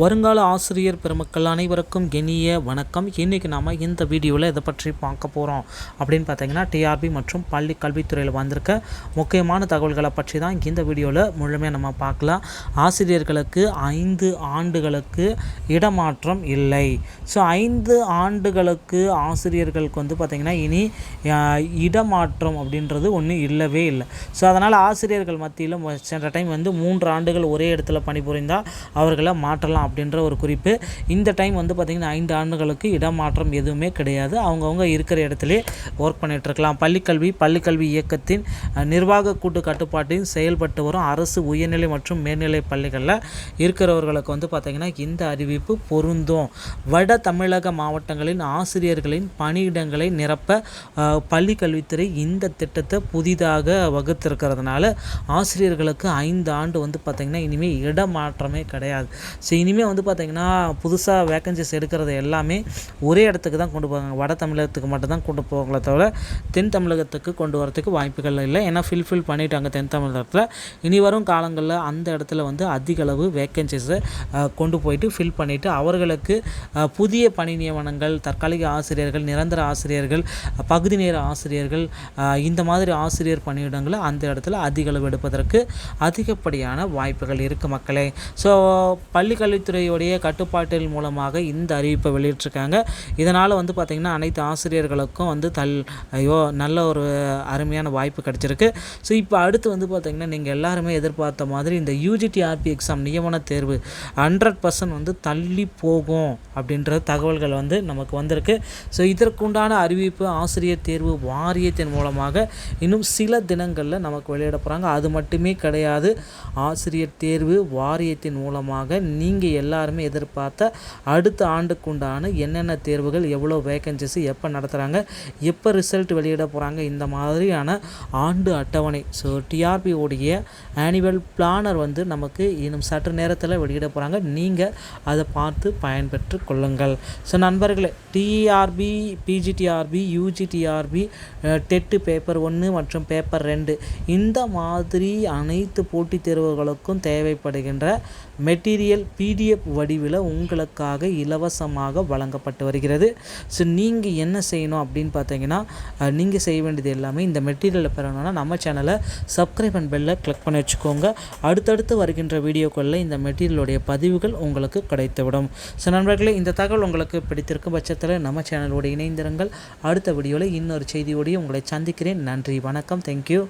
வருங்கால ஆசிரியர் பெருமக்கள் அனைவருக்கும் இனிய வணக்கம். இன்றைக்கி நாம் இந்த வீடியோவில் இதை பற்றி பார்க்க போகிறோம் அப்படின்னு பார்த்தீங்கன்னா டிஆர்பி மற்றும் பள்ளி கல்வித்துறையில் வந்திருக்க முக்கியமான தகவல்களை பற்றி தான் இந்த வீடியோவில் முழுமையாக நம்ம பார்க்கலாம். ஆசிரியர்களுக்கு ஐந்து ஆண்டுகளுக்கு இடமாற்றம் இல்லை. ஸோ ஐந்து ஆண்டுகளுக்கு ஆசிரியர்களுக்கு வந்து பார்த்திங்கன்னா இனி இடமாற்றம் அப்படின்றது ஒன்றும் இல்லவே இல்லை. ஸோ அதனால் ஆசிரியர்கள் மத்தியில் சென்ற டைம் வந்து மூன்று ஆண்டுகள் ஒரே இடத்துல பணிபுரிந்தால் அவர்களை மாற்றலாம் அப்படின்ற ஒரு குறிப்பு. இந்த டைம் வந்து பார்த்திங்கன்னா ஐந்து ஆண்டுகளுக்கு இடமாற்றம் எதுவுமே கிடையாது. அவங்கவுங்க இருக்கிற இடத்துலே ஒர்க் பண்ணிகிட்ருக்கலாம் பள்ளிக்கல்வி பள்ளிக்கல்வி இயக்கத்தின் நிர்வாக கூட்டு கட்டுப்பாட்டில் செயல்பட்டு வரும் அரசு உயர்நிலை மற்றும் மேல்நிலை பள்ளிகளில் இருக்கிறவர்களுக்கு வந்து பார்த்திங்கன்னா இந்த அறிவிப்பு பொருந்தும். வட தமிழக மாவட்டங்களின் ஆசிரியர்களின் பணியிடங்களை நிரப்ப பள்ளிக்கல்வித்துறை இந்த திட்டத்தை புதிதாக வகுத்திருக்கிறதுனால ஆசிரியர்களுக்கு ஐந்து ஆண்டு வந்து பார்த்திங்கன்னா இனிமேல் இடமாற்றமே கிடையாது. ஸோ இனிமேல் வந்து பார்த்திங்கன்னா புதுசாக வேக்கன்சிஸ் எடுக்கிறது எல்லாமே ஒரே இடத்துக்கு தான் கொண்டு போவாங்க. வட தமிழகத்துக்கு மட்டும் தான் கொண்டு போவாங்களே தவிர தென் தமிழகத்துக்கு கொண்டு வரதுக்கு வாய்ப்புகள் இல்லை. ஏன்னா ஃபில்ஃபில் பண்ணிட்டாங்க தென் தமிழகத்தில். இனி வரும் காலங்களில் அந்த இடத்துல வந்து அதிக அளவு வேக்கன்சிஸை கொண்டு போயிட்டு ஃபில் பண்ணிவிட்டு அவர்களுக்கு புதிய பணி நியமனங்கள் தற்காலிக ஆசிரியர்கள் நிரந்தர ஆசிரியர்கள் பகுதி நேர ஆசிரியர்கள் இந்த மாதிரி ஆசிரியர் பணியிடங்களை அந்த இடத்துல அதிக அளவு எடுப்பதற்கு அதிகப்படியான வாய்ப்புகள் இருக்குது மக்களே. ஸோ பள்ளி கல்வித்துறையுடைய கட்டுப்பாட்டில் மூலமாக இந்த அறிவிப்பை வெளியிட்டிருக்காங்க. இதனால் வந்து பார்த்திங்கன்னா அனைத்து ஆசிரியர்களுக்கும் வந்து தல் ஐயோ நல்ல ஒரு அருமையான வாய்ப்பு கிடச்சிருக்கு. ஸோ இப்போ அடுத்து வந்து பார்த்திங்கன்னா நீங்கள் எல்லாருமே எதிர்பார்த்த மாதிரி இந்த யூஜிடிஆர்பி எக்ஸாம் நியமன தேர்வு ஹண்ட்ரட் பர்சன்ட் வந்து தள்ளி போகும் அப்படின்ற தகவல்கள் வந்து நமக்கு வந்திருக்கு. ஸோ இதற்குண்டான அறிவிப்பு ஆசிரியர் தேர்வு வாரியத்தின் மூலமாக இன்னும் சில தினங்களில் நமக்கு வெளியிட போகிறாங்க அது மட்டுமே கிடையாது ஆசிரியர் தேர்வு வாரியத்தின் மூலமாக நீங்கள் எல்லாருமே எதிர்பார்த்த அடுத்த ஆண்டுக்குண்டான என்னென்ன தேர்வுகள் எவ்வளோ வேகன்சிஸ் எப்போ நடத்துகிறாங்க எப்போ ரிசல்ட் வெளியிட போகிறாங்க இந்த மாதிரியான ஆண்டு அட்டவணை. ஸோ டிஆர்பி உடைய ஆனுவல் பிளானர் வந்து நமக்கு இன்னும் சற்று நேரத்தில் வெளியிட போகிறாங்க நீங்கள் அதை பார்த்து பயன்பெற்று கொள்ளுங்கள். ஸோ நண்பர்களே TRB PG TRB UG TRB TET paper ஒன்று மற்றும் பேப்பர் ரெண்டு இந்த மாதிரி அனைத்து போட்டித் தேர்வுகளுக்கும் தேவைப்படுகின்ற மெட்டீரியல் பி பிடிஎஃப் வடிவில் உங்களுக்காக இலவசமாக வழங்கப்பட்டு வருகிறது. ஸோ நீங்கள் என்ன செய்யணும் அப்படின்னு பார்த்தீங்கன்னா நீங்கள் செய்ய வேண்டியது எல்லாமே இந்த மெட்டீரியலை பெறணும்னா நம்ம சேனலை சப்ஸ்கிரைப் அண்ட் பெல்லை கிளிக் பண்ணி வச்சுக்கோங்க. அடுத்தடுத்து வருகின்ற வீடியோக்களில் இந்த மெட்டீரியலுடைய பதிவுகள் உங்களுக்கு கிடைத்துவிடும். ஸோ நண்பர்களே இந்த தகவல் உங்களுக்கு பிடித்திருக்கும் பட்சத்தில் நம்ம சேனலோடு இணைந்திருங்கள். அடுத்த வீடியோவில் இன்னொரு செய்தியோடையும் உங்களை சந்திக்கிறேன். நன்றி வணக்கம். தேங்க்யூ